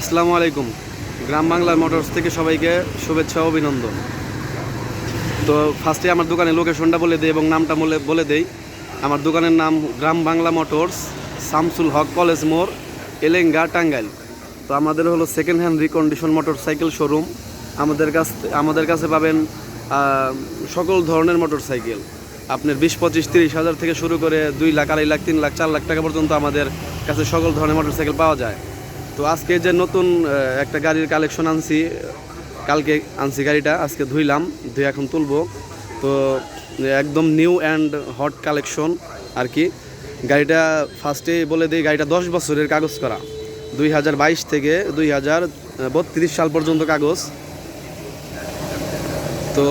আসসালামু আলাইকুম। গ্রাম বাংলার মোটরস থেকে সবাইকে শুভেচ্ছা অভিনন্দন। তো ফার্স্টে আমার দোকানের লোকেশনটা বলে দিই এবং নামটা বলে বলে দেই। আমার দোকানের নাম গ্রাম বাংলা মোটরস, শামসুল হক কলেজ মোড়, এলেঙ্গা, টাঙ্গাইল। তো আমাদের হলো second hand recondition motor cycle showroom আমাদের কাছ আমাদের কাছে পাবেন সকল ধরনের মোটর সাইকেল আপনার বিশ, পঁচিশ, তিরিশ হাজার থেকে শুরু করে দুই লাখ, আড়াই লাখ, তিন লাখ, চার লাখ টাকা পর্যন্ত আমাদের কাছে সকল ধরনের মোটর সাইকেল পাওয়া যায়। তো আজকে যে নতুন একটা গাড়ির কালেকশন আনছি, কালকে আনছি গাড়িটা, আজকে ধুইলাম, ধুয়ে এখন তুলবো। তো একদম নিউ অ্যান্ড হট কালেকশন আর কি। গাড়িটা ফার্স্টে বলে দিই, গাড়িটা দশ বছরের কাগজ করা। দুই হাজার বাইশ থেকে দুই হাজার বত্রিশ সাল পর্যন্ত কাগজ। তো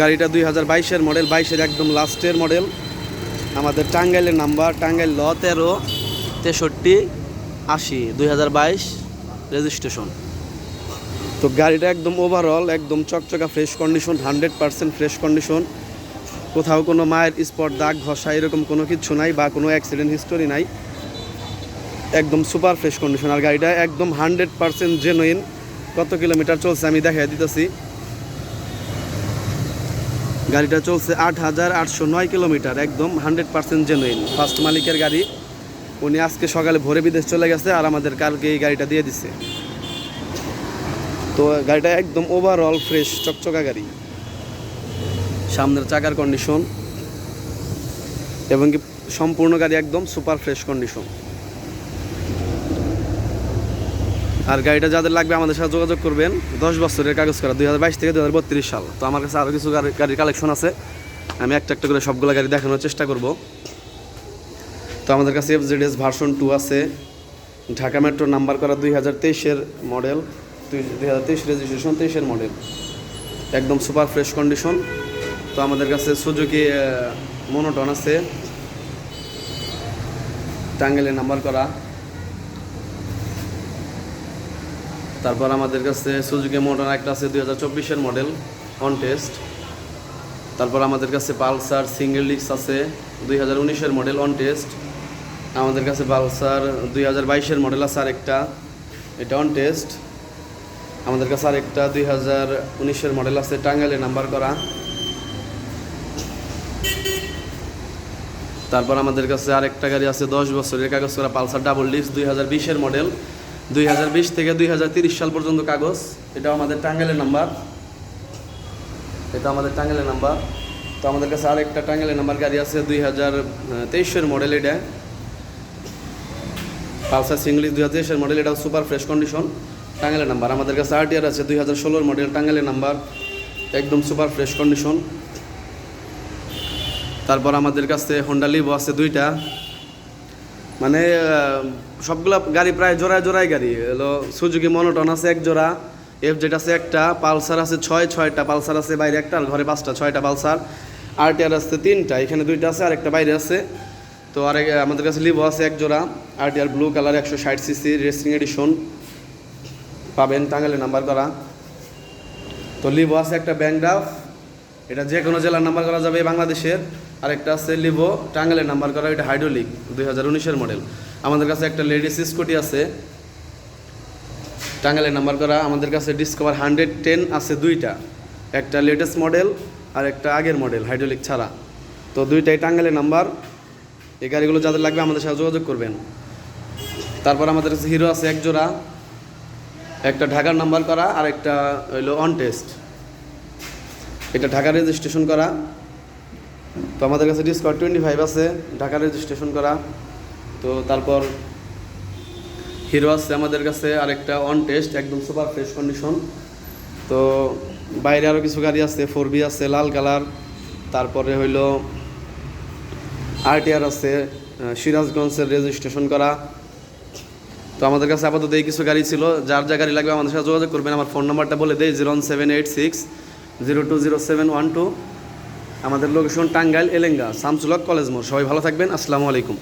গাড়িটা দুই হাজার বাইশের মডেল বাইশের একদম লাস্টের মডেল আমাদের টাঙ্গাইলের নাম্বার টাঙ্গাইল ল তেরো, তেষট্টি। আশি, দুই রেজিস্ট্রেশন। তো গাড়িটা একদম ওভারঅল একদম চকচকা fresh condition hundred percent fresh condition কোথাও কোনো মায়ের স্পট দাগ, ঘষা এরকম কোনো কিছু নাই বা কোনো অ্যাক্সিডেন্ট হিস্টোরি নাই। একদম সুপার ফ্রেশ কন্ডিশন আর গাড়িটা একদম হান্ড্রেড পার্সেন্ট জেনুইন কত কিলোমিটার চলছে আমি দেখা দিতেছি। গাড়িটা চলছে আট হাজার আটশো নয় কিলোমিটার একদম হান্ড্রেড পার্সেন্ট জেনুইন ফার্স্ট মালিকের গাড়ি। উনি আজকে সকালে ভোরে বিদেশ চলে গেছে আর আমাদের কালকে এই গাড়িটা দিয়ে দিছে। তো গাড়িটা একদম ওভারঅল ফ্রেশ চকচকা গাড়ি। সামনের চাকার কন্ডিশন এবং কি সম্পূর্ণ গাড়ি একদম সুপার ফ্রেশ কন্ডিশন আর গাড়িটা যাদের লাগবে আমাদের সাথে যোগাযোগ করবেন, দশ বছরের কাগজ করা, দুই হাজার বাইশ থেকে দুই হাজার বত্রিশ সাল। তো আমার কাছে আরও কিছু গাড়ি- গাড়ির কালেকশন আছে। আমি একটা একটা করে সবগুলো গাড়ি দেখানোর চেষ্টা করব। তো আমাদের কাছে F Z S version two আছে। ঢাকা মেট্রো নাম্বার করা দুই হাজার তেইশের মডেল দুই হাজার তেইশ রেজিস্ট্রেশন তেইশের মডেল একদম সুপার ফ্রেশ কন্ডিশন তো আমাদের কাছে সুজুকি মনোটন আছে। টাঙ্গেলে নাম্বার করা। তারপর আমাদের কাছে সুজুকি মোটর একটা আছে দুই হাজার চব্বিশের মডেল অন টেস্ট তারপর আমাদের কাছে পালসার সিঙ্গেল ডিস্ক আছে, দুই হাজার উনিশের মডেল অন টেস্ট আমাদের কাছে পালসার দুই হাজার বাইশের মডেল আছে আরেকটা। এটা অন টেস্ট আমাদের কাছে আরেকটা দুই হাজার উনিশের মডেল আছে, টাঙ্গাইলে নাম্বার করা। তারপর আমাদের কাছে আরেকটা গাড়ি আছে, দশ বছরের কাগজ করা পালসার ডাবল ডিস্ক দুই হাজার বিশের মডেল দুই হাজার বিশ থেকে দুই হাজার তিরিশ সাল পর্যন্ত কাগজ। এটাও আমাদের টাঙ্গাইলের নাম্বার এটা আমাদের টাঙ্গাইলের নাম্বার তো আমাদের কাছে আরেকটা টাঙ্গাইলের নাম্বার গাড়ি আছে, দুই হাজার তেইশের মডেল এটা। পালসার সিঙ্গলি দুই হাজার মডেল এটাও সুপার ফ্রেশ কন্ডিশন টাঙ্গাইলের নাম্বার আমাদের কাছে আরটিআর আছে, দুই হাজার ষোলোর মডেল টাঙ্গাইলের নাম্বার একদম সুপার ফ্রেশ কন্ডিশন তারপর আমাদের কাছে হোন্ডা লিভো আছে দুইটা। মানে সবগুলা গাড়ি প্রায় জোড়ায় জোড়ায় গাড়ি। হলো সুজুকি মনোটন আছে এক জোড়া এফ জেড আছে একটা, পালসার আছে ছয়, ছয়টা পালসার আছে বাইরে একটা, আর ঘরে পাঁচটা, ছয়টা পালসার। আরটিআর আছে তিনটা, এখানে দুইটা আছে আর একটা বাইরে আছে। তো আর আমাদের কাছে লিভো আছে এক জোড়া আরটিআর ব্লু কালার একশো ষাট সিসি রেসিং এডিশন পাবেন টাঙ্গালে নাম্বার করা। তো লিভো আছে একটা ব্যাংডাফ এটা যে কোনো জেলার নাম্বার করা যাবে বাংলাদেশের। আরেকটা আছে লিভো টাঙ্গালের নাম্বার করা, এটা হাইড্রোলিক দুই হাজার উনিশের মডেল আমাদের কাছে একটা লেডিস স্কুটি আছে। টাঙ্গালের নাম্বার করা। আমাদের কাছে ডিসকভার হান্ড্রেড টেন আছে দুইটা। একটা লেটেস্ট মডেল আর একটা আগের মডেল হাইড্রোলিক ছাড়া। তো দুইটাই টাঙ্গালের নাম্বার এই গাড়িগুলো যাদের লাগবে আমাদের সাথে যোগাযোগ করবেন। তারপর আমাদের কাছে হিরো আছে এক জোড়া, একটা ঢাকার নাম্বার করা আর একটা হইল অন টেস্ট এটা ঢাকা রেজিস্ট্রেশন করা। তো আমাদের কাছে ডিসকাউন্ট টোয়েন্টি ফাইভ আছে, ঢাকা রেজিস্ট্রেশন করা। তো তারপর হিরো আছে আমাদের কাছে, আরেকটা অন টেস্ট একদম সুপার ফ্রেশ কন্ডিশন তো বাইরে আরও কিছু গাড়ি আছে ফোর বি আছে, লাল কালার। তারপরে হইল আরটিআর আছে সিরাজগঞ্জের রেজিস্ট্রেশন করা। তো আমাদের কাছে আপাতত এই কিছু গাড়ি ছিল। যার যা গাড়ি লাগবে আমাদের সাথে যোগাযোগ করবেন, আমার ফোন নাম্বারটা বলে দেয় zero seven eight six, zero two zero seven one two. আমাদের লোকেশন টাঙ্গাইল, এলেঙ্গা সামসুলক কলেজ মোড়। সবাই ভালো থাকবেন, আসসালামু আলাইকুম।